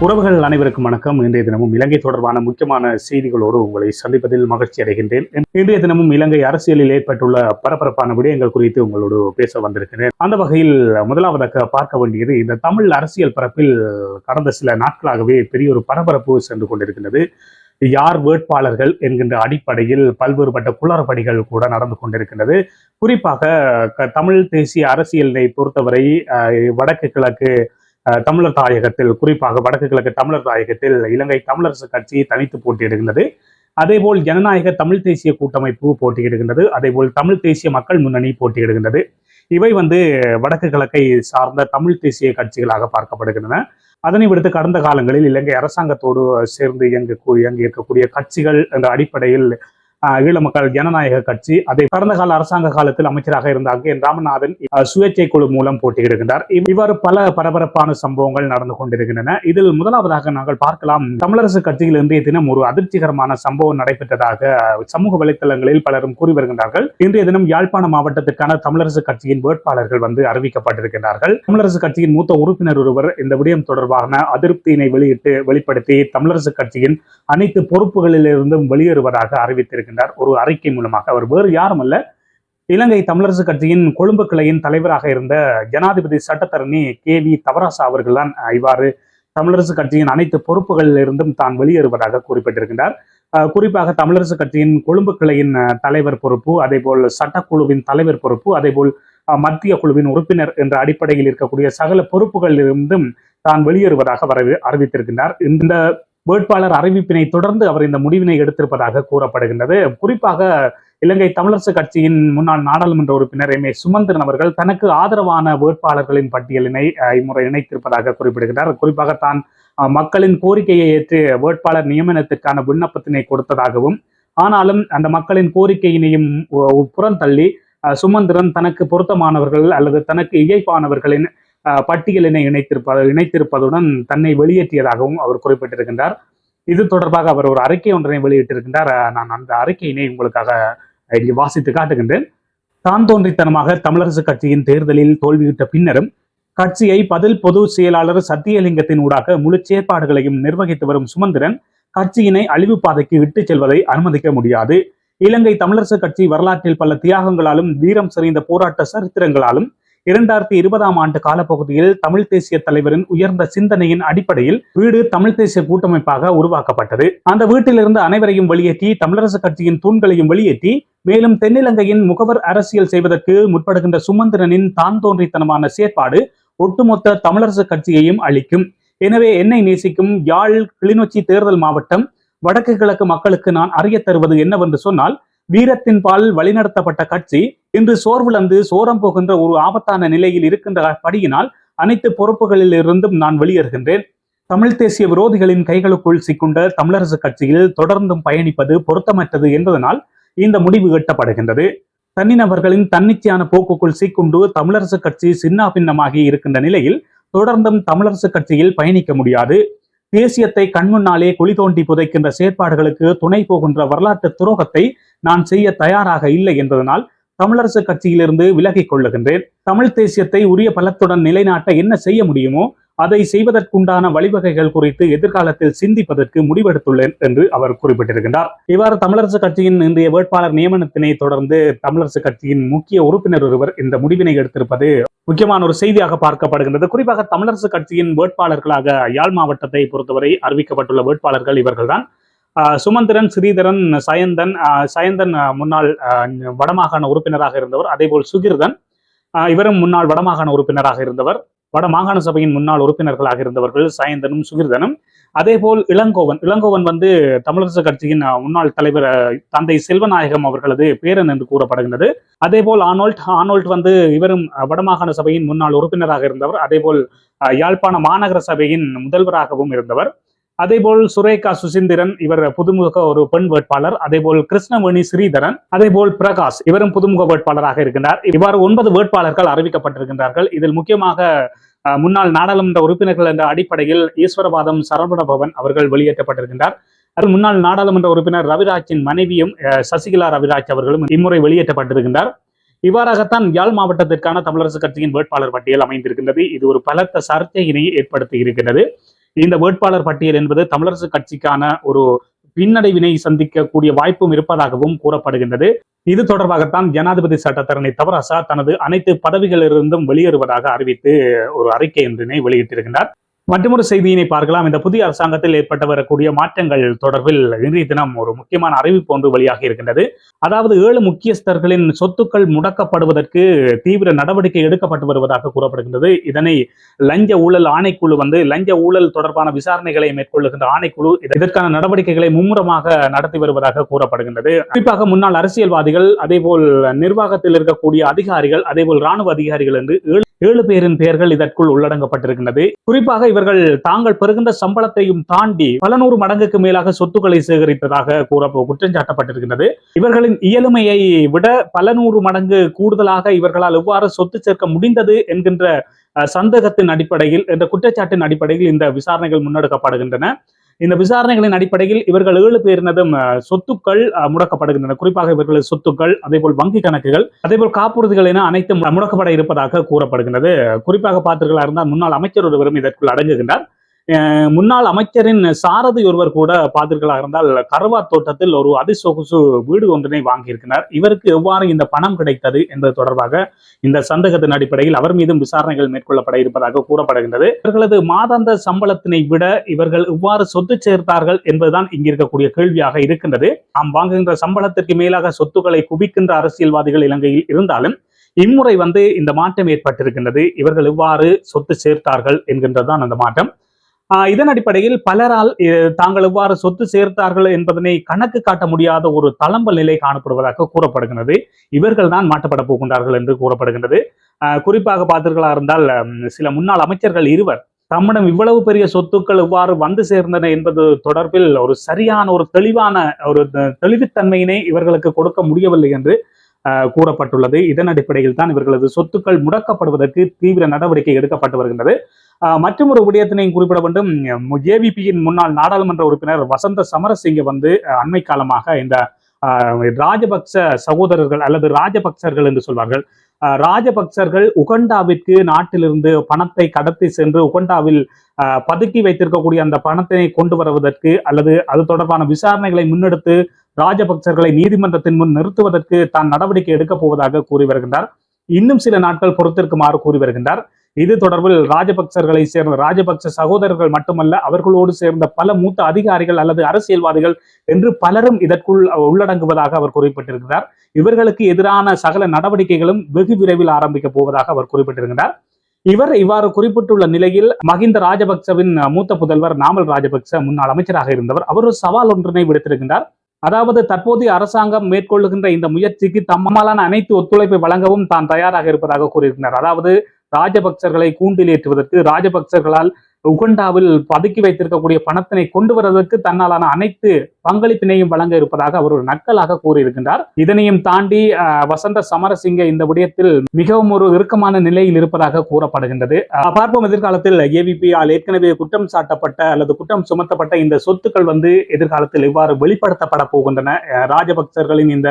உறவுகள் அனைவருக்கும் வணக்கம். இன்றைய தினமும் இலங்கை தொடர்பான முக்கியமான செய்திகளோடு உங்களை சந்திப்பதில் மகிழ்ச்சி அடைகின்றேன். இன்றைய தினமும் இலங்கை அரசியலில் ஏற்பட்டுள்ள பரபரப்பான விடயங்கள் குறித்து உங்களோடு பேச வந்திருக்கிறேன். அந்த வகையில் முதலாவதாக பார்க்க வேண்டியது இந்த தமிழ் அரசியல் பரப்பில் கடந்த சில நாட்களாகவே பெரிய ஒரு பரபரப்பு சென்று கொண்டிருக்கின்றது. யார் வேட்பாளர்கள் என்கின்ற அடிப்படையில் பல்வேறுபட்ட குளறுபடிகள் கூட நடந்து கொண்டிருக்கின்றது. குறிப்பாக க- தமிழ் தேசிய அரசியலை பொறுத்தவரை வடக்கு கிழக்கு தமிழர் தாயகத்தில் குறிப்பாக வடக்கு கிழக்கு தமிழர் தாயகத்தில் இலங்கை தமிழரசு கட்சி தனித்து போட்டியிடுகின்றது. அதேபோல் ஜனநாயக தமிழ் தேசிய கூட்டமைப்பு போட்டியிடுகின்றது. அதேபோல் தமிழ் தேசிய மக்கள் முன்னணி போட்டியிடுகின்றது. இவை வந்து வடக்கு கிழக்கை சார்ந்த தமிழ் தேசிய கட்சிகளாக பார்க்கப்படுகின்றன. அதனை விடுத்து கடந்த காலங்களில் இலங்கை அரசாங்கத்தோடு சேர்ந்து இயங்க இயங்கி இருக்கக்கூடிய கட்சிகள் என்ற அடிப்படையில் ஈழ மக்கள் ஜனநாயக கட்சி அதை கடந்த கால அரசாங்க காலத்தில் அமைச்சராக இருந்த அங்கே ராமநாதன் சுயேட்சை குழு மூலம் போட்டியிடுகின்றார். இவ்வாறு பல பரபரப்பான சம்பவங்கள் நடந்து கொண்டிருக்கின்றன. இதில் முதலாவதாக நாங்கள் பார்க்கலாம் தமிழரசு கட்சியில் இன்றைய தினம் ஒரு அதிர்ச்சிகரமான சம்பவம் நடைபெற்றதாக சமூக வலைத்தளங்களில் பலரும் கூறி வருகின்றார்கள். இன்றைய தினம் யாழ்ப்பாண மாவட்டத்திற்கான தமிழரசு கட்சியின் வேட்பாளர்கள் வந்து அறிவிக்கப்பட்டிருக்கிறார்கள் தமிழரசு கட்சியின் மூத்த உறுப்பினர் ஒருவர் இந்த விடயம் தொடர்பான அதிருப்தியினை வெளியிட்டு வெளிப்படுத்தி தமிழரசு கட்சியின் அனைத்து பொறுப்புகளிலிருந்தும் வெளியேறுவதாக அறிவித்திருக்கிறார் அறிவித்திருக்கின்றார் ஒரு அறிக்கை மூலமாக. அவர் வேறு யாரும் அல்ல. இலங்கை தமிழரசு கட்சியின் கொழும்பு கிளையின் தலைவராக இருந்த ஜனாதிபதி சட்டத்தரணி கே வி தவராசா அவர்கள்தான் இவ்வாறு தமிழரசு கட்சியின் அனைத்து பொறுப்புகளிலிருந்தும் தான் வெளியேறுவதாக குறிப்பிட்டிருக்கின்றார். குறிப்பாக தமிழரசு கட்சியின் கொழும்பு கிளையின் தலைவர் பொறுப்பு அதேபோல் சட்டக்குழுவின் தலைவர் பொறுப்பு அதேபோல் மத்திய குழுவின் உறுப்பினர் என்ற அடிப்படையில் இருக்கக்கூடிய சகல பொறுப்புகளிலிருந்தும் தான் வெளியேறுவதாக வரவே அறிவித்திருக்கின்றார். இந்த வேட்பாளர் அறிவிப்பினை தொடர்ந்து அவர் இந்த முடிவினை எடுத்திருப்பதாக கூறப்படுகின்றது. குறிப்பாக இலங்கை தமிழரசு கட்சியின் முன்னாள் நாடாளுமன்ற உறுப்பினர் எம் ஏ சுமந்திரன் அவர்கள் தனக்கு ஆதரவான வேட்பாளர்களின் பட்டியலினை இம்முறை இணைத்திருப்பதாக குறிப்பிடுகிறார் குறிப்பாக தான் மக்களின் கோரிக்கையை ஏற்று வேட்பாளர் நியமனத்திற்கான விண்ணப்பத்தினை கொடுத்ததாகவும் ஆனாலும் அந்த மக்களின் கோரிக்கையினையும் புறந்தள்ளி சுமந்திரன் தனக்கு பொருத்தமானவர்கள் அல்லது தனக்கு இயைப்பானவர்களின் பட்டியலினை இணைத்திருப்ப இணைத்திருப்பதுடன் தன்னை வெளியேற்றியதாகவும் அவர் குறிப்பிட்டிருக்கின்றார். இது தொடர்பாக அவர் ஒரு அறிக்கை ஒன்றினை வெளியிட்டிருக்கின்றார். நான் அந்த அறிக்கையினை உங்களுக்காக இங்கே வாசித்து காட்டுகின்றேன். தான் தோன்றித்தனமாக தமிழரசு கட்சியின் தேர்தலில் தோல்வியுட்ட பின்னரும் கட்சியை பதில் பொது செயலாளர் சத்தியலிங்கத்தின் ஊடாக முழு செயற்பாடுகளையும் நிர்வகித்து வரும் சுமந்திரன் கட்சியினை அழிவு பாதைக்கு விட்டுச் செல்வதை அனுமதிக்க முடியாது. இலங்கை தமிழரசு கட்சி வரலாற்றில் பல தியாகங்களாலும் வீரம் செறிந்த போராட்ட சரித்திரங்களாலும் இரண்டாயிரத்தி இருபதாம் ஆண்டு காலப்பகுதியில் தமிழ் தேசிய தலைவரின் உயர்ந்த சிந்தனையின் அடிப்படையில் வீடு தமிழ் தேசிய கூட்டமைப்பாக உருவாக்கப்பட்டது. அந்த வீட்டிலிருந்து அனைவரையும் வெளியேற்றி தமிழரசு கட்சியின் தூண்களையும் வெளியேற்றி மேலும் தென்னிலங்கையின் முகவர் அரசியல் செய்வதற்கு முற்படுகின்ற சுமந்திரனின் தான் தோன்றித்தனமான செயற்பாடு ஒட்டுமொத்த தமிழரசு கட்சியையும் அளிக்கும் எனவே என்னை நேசிக்கும் யாழ் கிளிநொச்சி தேர்தல் மாவட்டம் வடக்கு கிழக்கு மக்களுக்கு நான் அறிய தருவது என்னவென்று சொன்னால் வீரத்தின் பால் வழிநடத்தப்பட்ட கட்சி இன்று சோர்விழந்து சோரம் போகின்ற ஒரு ஆபத்தான நிலையில் இருக்கின்ற படியினால் அனைத்து பொறுப்புகளில் இருந்தும் நான் வெளியேறுகின்றேன். தமிழ் தேசிய விரோதிகளின் கைகளுக்குள் சிக்குண்ட தமிழரசு கட்சியில் தொடர்ந்தும் பயணிப்பது பொருத்தமற்றது என்பதனால் இந்த முடிவு எட்டப்படுகின்றது. தனிநபர்களின் தன்னிச்சையான போக்குக்குள் சிக்குண்டு தமிழரசு கட்சி சின்னாபின்னமாகி இருக்கின்ற நிலையில் தொடர்ந்தும் தமிழரசு கட்சியில் பயணிக்க முடியாது. தேசியத்தை கண்முன்னாலே குழி தோண்டி புதைக்கின்ற செயற்பாடுகளுக்கு துணை போகின்ற வரலாற்று துரோகத்தை நான் செய்ய தயாராக இல்லை என்பதனால் தமிழரசு கட்சியிலிருந்து விலகிக் கொள்ளுகின்றேன். தமிழ் தேசியத்தை உரிய பலத்துடன் நிலைநாட்ட என்ன செய்ய முடியுமோ அதை செய்வதற்குண்டான வழிவகைகள் குறித்து எதிர்காலத்தில் சிந்திப்பதற்கு முடிவெடுத்துள்ளேன் என்று அவர் குறிப்பிட்டிருக்கின்றார். இவ்வாறு தமிழரசு கட்சியின் இன்றைய வேட்பாளர் நியமனத்தினை தொடர்ந்து தமிழரசு கட்சியின் முக்கிய உறுப்பினர் ஒருவர் இந்த முடிவினை எடுத்திருப்பது முக்கியமான ஒரு செய்தியாக பார்க்கப்படுகின்றது. குறிப்பாக தமிழரசு கட்சியின் வேட்பாளர்களாக யாழ் மாவட்டத்தை பொறுத்தவரை அறிவிக்கப்பட்டுள்ள வேட்பாளர்கள் இவர்கள்தான். சுமந்திரன் ஸ்ரீதரன் சயந்தன் சயந்தன் முன்னாள் வடமாகாண உறுப்பினராக இருந்தவர். அதேபோல் சுகிர்தன் இவரும் முன்னாள் வடமாகாண உறுப்பினராக இருந்தவர். வட மாகாண சபையின் முன்னாள் உறுப்பினர்களாக இருந்தவர்கள் சயந்தனும் சுகிர்தனும். அதேபோல் இளங்கோவன். இளங்கோவன் வந்து தமிழரசு கட்சியின் முன்னாள் தலைவர் தந்தை செல்வநாயகம் அவர்களது பேரன் என்று கூறப்படுகின்றது. அதேபோல் ஆனோல்ட் ஆனோல்ட் வந்து இவரும் வடமாகாண சபையின் முன்னாள் உறுப்பினராக இருந்தவர். அதேபோல் யாழ்ப்பாண மாநகர சபையின் முதல்வராகவும் இருந்தவர். அதேபோல் சுரேகா சுசீந்திரன் இவர் புதுமுக ஒரு பெண் வேட்பாளர். அதேபோல் கிருஷ்ணவேணி ஸ்ரீதரன் அதேபோல் பிரகாஷ் இவரும் புதுமுக வேட்பாளராக இருக்கின்றார். இவ்வாறு ஒன்பது வேட்பாளர்கள் அறிவிக்கப்பட்டிருக்கின்றார்கள். இதில் முக்கியமாக அஹ், முன்னாள் நாடாளுமன்ற உறுப்பினர்கள் என்ற அடிப்படையில் ஈஸ்வரவாதம் சரவணபவன் அவர்கள் வெளியேற்றப்பட்டிருக்கின்றார். அது முன்னாள் நாடாளுமன்ற உறுப்பினர் ரவிராஜின் மனைவியும் சசிகலா ரவிராஜ் அவர்களும் இம்முறை வெளியேற்றப்பட்டிருக்கின்றார். இவ்வாறாகத்தான் யாழ் மாவட்டத்திற்கான தமிழரசு கட்சியின் வேட்பாளர் பட்டியல் அமைந்திருக்கின்றது. இது ஒரு பலத்த சர்ச்சையினை ஏற்படுத்தி இருக்கின்றது. இந்த வேட்பாளர் பட்டியல் என்பது தமிழரசு கட்சிக்கான ஒரு பின்னடைவினை சந்திக்கக்கூடிய வாய்ப்பும் இருப்பதாகவும் கூறப்படுகின்றது. இது தொடர்பாகத்தான் ஜனாதிபதி சட்டத்தரணி தவராசா தனது அனைத்து பதவிகளிலிருந்தும் வெளியேறுவதாக அறிவித்து ஒரு அறிக்கை ஒன்றினை வெளியிட்டிருக்கிறார் மற்றொரு செய்தியினை பார்க்கலாம். இந்த புதிய அரசாங்கத்தில் ஏற்பட்டு வரக்கூடிய மாற்றங்கள் தொடர்பில் இன்றைய தினம் ஒரு முக்கியமான அறிவிப்பு ஒன்று வெளியாகி இருக்கின்றது. அதாவது ஏழு முக்கியஸ்தர்களின் சொத்துக்கள் முடக்கப்படுவதற்கு தீவிர நடவடிக்கை எடுக்கப்பட்டு வருவதாக கூறப்படுகின்றது. இதனை லஞ்ச ஊழல் ஆணைக்குழு வந்து லஞ்ச ஊழல் தொடர்பான விசாரணைகளை மேற்கொள்ளுகின்ற ஆணைக்குழு இதற்கான நடவடிக்கைகளை மும்முரமாக நடத்தி வருவதாக கூறப்படுகின்றது. குறிப்பாக முன்னாள் அரசியல்வாதிகள் அதேபோல் நிர்வாகத்தில் இருக்கக்கூடிய அதிகாரிகள் அதேபோல் ராணுவ அதிகாரிகள் என்று ஏழு ஏழு பேரின் பெயர்கள் இதற்குள் உள்ளடங்கப்பட்டிருக்கின்றது. குறிப்பாக இவர்கள் தாங்கள் பெறுகின்ற சம்பளத்தையும் தாண்டி பல நூறு மடங்குக்கு மேலாக சொத்துக்களை சேகரித்ததாக கூற குற்றம் சாட்டப்பட்டிருக்கின்றது. இவர்களின் இயலுமையை விட பல நூறு மடங்கு கூடுதலாக இவர்களால் எவ்வாறு சொத்து சேர்க்க முடிந்தது என்கின்ற சந்தேகத்தின் அடிப்படையில் என்ற குற்றச்சாட்டின் அடிப்படையில் இந்த விசாரணைகள் முன்னெடுக்கப்படுகின்றன. இந்த விசாரணைகளின் அடிப்படையில் இவர்கள் ஏழு பேரினதும் சொத்துக்கள் அஹ், முடக்கப்படுகின்றன. குறிப்பாக இவர்களது சொத்துக்கள் அதேபோல் வங்கி கணக்குகள் அதேபோல் காப்புறுதிகள் என அனைத்தும் முடக்கப்பட இருப்பதாக கூறப்படுகின்றது. குறிப்பாக பார்த்தீர்களா இருந்தால் முன்னாள் அமைச்சர் ஒருவரும் இதற்குள் அடங்குகின்றார். முன்னாள் அமைச்சரின் சாரதி ஒருவர் கூட பார்த்தீர்களாக இருந்தால் கருவா தோட்டத்தில் ஒரு அதிசொகுசு வீடு ஒன்றினை வாங்கியிருக்கிறார். இவருக்கு எவ்வாறு இந்த பணம் கிடைத்தது என்பது தொடர்பாக இந்த சந்தேகத்தின் அடிப்படையில் அவர் மீதும் விசாரணைகள் மேற்கொள்ளப்பட இருப்பதாக கூறப்படுகின்றது. இவர்களது மாதாந்த சம்பளத்தினை விட இவர்கள் எவ்வாறு சொத்து சேர்த்தார்கள் என்பதுதான் இங்கு இருக்கக்கூடிய கேள்வியாக இருக்கின்றது. நாம் வாங்குகின்ற சம்பளத்திற்கு மேலாக சொத்துக்களை குவிக்கின்ற அரசியல்வாதிகள் இலங்கையில் இருந்தாலும் இம்முறை வந்து இந்த மாற்றம் ஏற்பட்டிருக்கின்றது. இவர்கள் எவ்வாறு சொத்து சேர்த்தார்கள் என்கின்றதுதான் அந்த மாற்றம். இதன் அடிப்படையில் பலரால் தாங்கள் எவ்வாறு சொத்து சேர்த்தார்கள் என்பதனை கணக்கு காட்ட முடியாத ஒரு தளம்பல் நிலை காணப்படுவதாக கூறப்படுகின்றது. இவர்கள் தான் மாட்டப்பட போகின்றார்கள் என்று கூறப்படுகின்றது. ஆஹ் குறிப்பாக பார்த்தீர்களா இருந்தால் சில முன்னாள் அமைச்சர்கள் இருவர் தம்மிடம் இவ்வளவு பெரிய சொத்துக்கள் இவ்வாறு வந்து சேர்ந்தன என்பது தொடர்பில் ஒரு சரியான ஒரு தெளிவான ஒரு தெளிவுத்தன்மையினை இவர்களுக்கு கொடுக்க முடியவில்லை என்று கூறப்பட்டுள்ளது. இதன் அடிப்படையில் தான் இவர்களது சொத்துக்கள் முடக்கப்படுவதற்கு தீவிர நடவடிக்கை எடுக்கப்பட்டு வருகின்றது. மற்றும் ஒரு விடயத்தினையும் குறிப்பிட வேண்டும். ஏவிபியின் முன்னாள் நாடாளுமன்ற உறுப்பினர் வசந்த சமரசிங்க வந்து அண்மை காலமாக இந்த ஆஹ், ராஜபக்ச சகோதரர்கள் அல்லது ராஜபக்சர்கள் என்று சொல்வார்கள். ராஜபக்சர்கள் உகண்டாவிற்கு நாட்டிலிருந்து பணத்தை கடத்தி சென்று உகண்டாவில் ஆஹ், பதுக்கி வைத்திருக்கக்கூடிய அந்த பணத்தினை கொண்டு வருவதற்கு அல்லது அது தொடர்பான விசாரணைகளை முன்னெடுத்து ராஜபக்சர்களை நீதிமன்றத்தின் முன் நிறுத்துவதற்கு தான் நடவடிக்கை எடுக்கப் போவதாக கூறி வருகின்றார். இன்னும் சில நாட்கள் பொறுத்திருக்குமாறு கூறி வருகின்றார். இது தொடர்பில் ராஜபக்சர்களை சேர்ந்த ராஜபக்ச சகோதரர்கள் மட்டுமல்ல அவர்களோடு சேர்ந்த பல மூத்த அதிகாரிகள் அல்லது அரசியல்வாதிகள் என்று பலரும் இதற்குள் உள்ளடங்குவதாக அவர் குறிப்பிட்டிருக்கிறார். இவர்களுக்கு எதிரான சகல நடவடிக்கைகளும் வெகு விரைவில் ஆரம்பிக்க போவதாக அவர் குறிப்பிட்டிருக்கிறார். இவர் இவ்வாறு குறிப்பிட்டுள்ள நிலையில் மஹிந்த ராஜபக்சவின் மூத்த புதல்வர் நாமல் ராஜபக்ச முன்னாள் அமைச்சராக இருந்தவர். அவர் ஒரு சவால் ஒன்றினை விடுத்திருக்கின்றார் அதாவது தற்போதைய அரசாங்கம் மேற்கொள்ளுகின்ற இந்த முயற்சிக்கு தம்மாலான அனைத்து ஒத்துழைப்பை வழங்கவும் தான் தயாராக இருப்பதாக கூறியிருக்கிறார். அதாவது ராஜபக்சர்களை கூண்டிலேற்றுவதற்கு ராஜபக்சர்களால் உகண்டாவில் பதுக்கி வைத்திருக்கக்கூடிய பணத்தினை கொண்டு வருவதற்கு தன்னாலான அனைத்து பங்களிப்பினையும் வழங்க இருப்பதாக அவர் ஒரு நக்கலாக கூறியிருக்கின்றார். இதனையும் தாண்டி அஹ், வசந்த சமரசிங்க இந்த விடயத்தில் மிகவும் ஒரு இறுக்கமான நிலையில் இருப்பதாக கூறப்படுகின்றது. அஹ், பார்ப்போம் எதிர்காலத்தில் ஏவிபியால் ஏற்கனவே குற்றம் சாட்டப்பட்ட அல்லது குற்றம் சுமத்தப்பட்ட இந்த சொத்துக்கள் வந்து எதிர்காலத்தில் எவ்வாறு வெளிப்படுத்தப்பட போகின்றன? ராஜபக்சர்களின் இந்த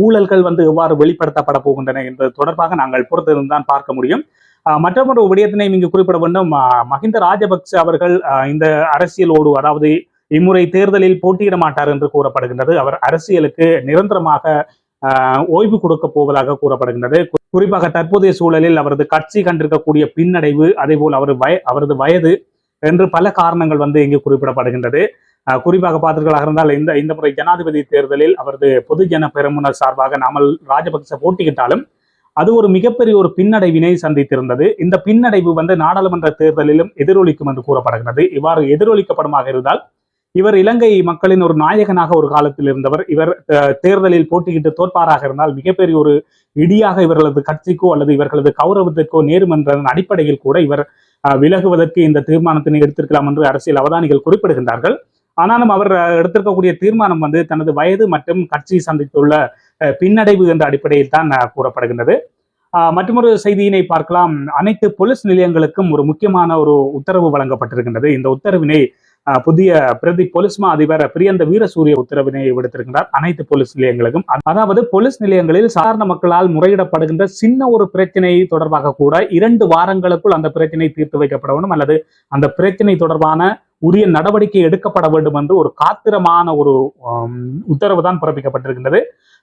ஊழல்கள் வந்து எவ்வாறு வெளிப்படுத்தப்பட போகின்றன என்பது தொடர்பாக நாங்கள் பொறுத்திருந்தான் பார்க்க முடியும். மற்றொரு விடயத்தினை இங்கு குறிப்பிட வேண்டும். மஹிந்த ராஜபக்ச அவர்கள் இந்த அரசியலோடு அதாவது இம்முறை தேர்தலில் போட்டியிட மாட்டார் என்று கூறப்படுகின்றது. அவர் அரசியலுக்கு நிரந்தரமாக ஓய்வு கொடுக்க போவதாக கூறப்படுகின்றது. குறிப்பாக தற்போதைய சூழலில் அவரது கட்சி கண்டிருக்கக்கூடிய பின்னடைவு அதேபோல் அவர் வய அவரது வயது என்று பல காரணங்கள் வந்து இங்கு குறிப்பிடப்படுகின்றது. குறிப்பாக பார்த்தீர்களாக இருந்தால் இந்த இந்த முறை ஜனாதிபதி தேர்தலில் அவரது பொதுஜன பெரமுனர் சார்பாக நாமல் ராஜபக்ச போட்டியிட்டாலும் அது ஒரு மிகப்பெரிய ஒரு பின்னடைவினை சந்தித்திருந்தது. இந்த பின்னடைவு வந்து நாடாளுமன்ற தேர்தலிலும் எதிரொலிக்கும் என்று கூறப்படுகிறது. இவ்வாறு எதிரொலிக்கப்படுமாக இருந்தால் இவர் இலங்கை மக்களின் ஒரு நாயகனாக ஒரு காலத்தில் இருந்தவர் இவர் அஹ், தேர்தலில் போட்டியிட்டு தோற்பாராக இருந்தால் மிகப்பெரிய ஒரு இடியாக இவர்களது கட்சிக்கோ அல்லது இவர்களது கௌரவத்திற்கோ நேரும் என்ற அடிப்படையில் கூட இவர் அஹ், விலகுவதற்கு இந்த தீர்மானத்தினை எடுத்திருக்கலாம் என்று அரசியல் அவதானிகள் குறிப்பிடுகின்றார்கள். ஆனாலும் அவர் எடுத்திருக்கக்கூடிய தீர்மானம் வந்து தனது வயது மற்றும் கட்சி சந்தித்துள்ள பின்னடைவு என்ற அடிப்படையில் தான் கூறப்படுகின்றது. மற்றொரு செய்தியினை பார்க்கலாம். அனைத்து போலீஸ் நிலையங்களுக்கும் ஒரு முக்கியமான ஒரு உத்தரவு வழங்கப்பட்டிருக்கின்றது. இந்த உத்தரவினை புதிய பிரதி போலீஸ் மா அதிபர் பிரியந்த வீரசூரிய உத்தரவினை விடுத்திருக்கிறார். அனைத்து போலீஸ் நிலையங்களுக்கும். அதாவது போலீஸ் நிலையங்களில் சாதாரண மக்களால் முறையிடப்படுகின்ற சின்ன ஒரு பிரச்சனை தொடர்பாக கூட இரண்டு வாரங்களுக்குள் அந்த பிரச்சனை தீர்த்து வைக்கப்பட வேண்டும் அல்லது அந்த பிரச்சனை தொடர்பான உரிய நடவடிக்கை எடுக்கப்பட வேண்டும் என்று ஒரு காத்திரமான ஒரு உத்தரவு தான் பிறப்பிக்கப்பட்டிருக்கின்றது.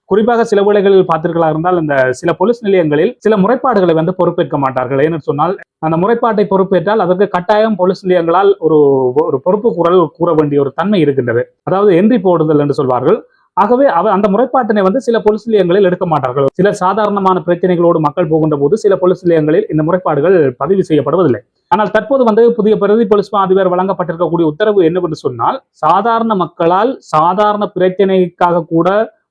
குறிப்பாக சில வேளைகளில் பார்த்தீர்களா இருந்தால் இந்த சில போலீஸ் நிலையங்களில் சில முறைப்பாடுகளை வந்து பொறுப்பேற்க மாட்டார்கள். ஏன்னு சொன்னால் அந்த முறைப்பாட்டை பொறுப்பேற்றால் அதற்கு கட்டாயம் போலீஸ் நிலையங்களால் ஒரு ஒரு பொறுப்பு குரல் கூற வேண்டிய ஒரு தன்மை இருக்கின்றது. அதாவது என்றி போடுதல் என்று சொல்வார்கள். ஆகவே அவ அந்த முறைப்பாட்டினை வந்து சில பொலிஸ் நிலையங்களில் எடுக்க மாட்டார்கள். சில சாதாரணமான பிரச்சனைகளோடு மக்கள் போகின்ற போது சில பொலிஸ் நிலையங்களில் இந்த முறைப்பாடுகள் பதிவு செய்யப்படுவதில்லை. ஆனால் தற்போது வந்து புதிய பிரதி பொலிஸ் அதிபர் வழங்கப்பட்டிருக்கக்கூடிய உத்தரவு என்னவென்று சொன்னால் சாதாரண மக்களால் சாதாரண பிரச்சனைக்காக கூட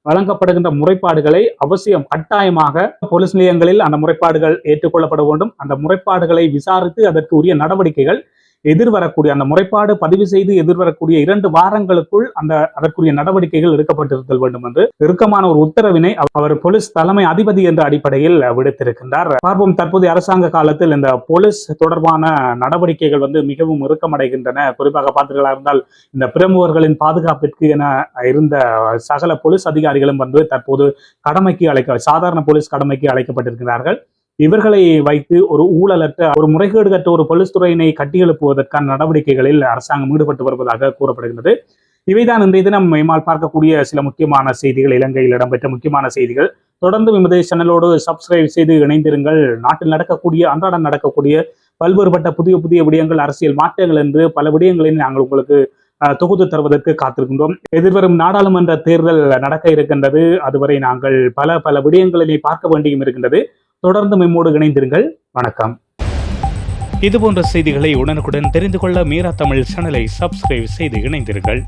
வழங்கப்படுகின்ற முறைப்பாடுகளை அவசியம் கட்டாயமாக போலீஸ் நிலையங்களில் அந்த முறைப்பாடுகள் ஏற்றுக்கொள்ளப்பட வேண்டும். அந்த முறைப்பாடுகளை விசாரித்து அதற்கு உரிய நடவடிக்கைகள் எதிர்வரக்கூடிய அந்த முறைப்பாடு பதிவு செய்து எதிர்வரக்கூடிய இரண்டு வாரங்களுக்குள் அந்த அதற்குரிய நடவடிக்கைகள் எடுக்கப்பட்டிருத்தல் வேண்டும் என்று இறுக்கமான ஒரு உத்தரவினை அவர் போலீஸ் தலைமை அதிபதி என்ற அடிப்படையில் விடுத்திருக்கின்றார். பார்ப்போம் தற்போதைய அரசாங்க காலத்தில் இந்த போலீஸ் தொடர்பான நடவடிக்கைகள் வந்து மிகவும் இறுக்கமடைகின்றன. குறிப்பாக பார்த்தீர்களா இருந்தால் இந்த பிரமுகர்களின் பாதுகாப்பிற்கு என இருந்த சகல போலீஸ் அதிகாரிகளும் வந்து தற்போது கடமைக்கு அழைக்க சாதாரண போலீஸ் கடமைக்கு அழைக்கப்பட்டிருக்கிறார்கள். இவர்களை வைத்து ஒரு ஊழலற்ற ஒரு முறைகேடு கற்ற ஒரு பொலிஸ்துறையினை கட்டியெழுப்புவதற்கான நடவடிக்கைகளில் அரசாங்கம் ஈடுபட்டு வருவதாக கூறப்படுகிறது இவைதான் இன்றைய தினம் எம்மால் பார்க்கக்கூடிய சில முக்கியமான செய்திகள். இலங்கையில் இடம்பெற்ற முக்கியமான செய்திகள். தொடர்ந்து எமது சேனலோடு சப்ஸ்கிரைப் செய்து இணைந்திருங்கள். நாட்டில் நடக்கக்கூடிய அன்றாடம் நடக்கக்கூடிய பல்வேறுபட்ட புதிய புதிய விடயங்கள் அரசியல் மாற்றங்கள் என்று பல விடயங்களை நாங்கள் உங்களுக்கு அஹ், தொகுத்து தருவதற்கு காத்திருக்கின்றோம். எதிர்வரும் நாடாளுமன்ற தேர்தல் நடக்க இருக்கின்றது. அதுவரை நாங்கள் பல பல விடயங்களினை பார்க்க வேண்டியும் இருக்கின்றது. தொடர்ந்து மெம்மோடு இணைந்திருங்கள். வணக்கம். இதுபோன்ற செய்திகளை உடனுக்குடன் தெரிந்து கொள்ள மீரா தமிழ் சேனலை சப்ஸ்கிரைப் செய்து இணைந்திருங்கள்.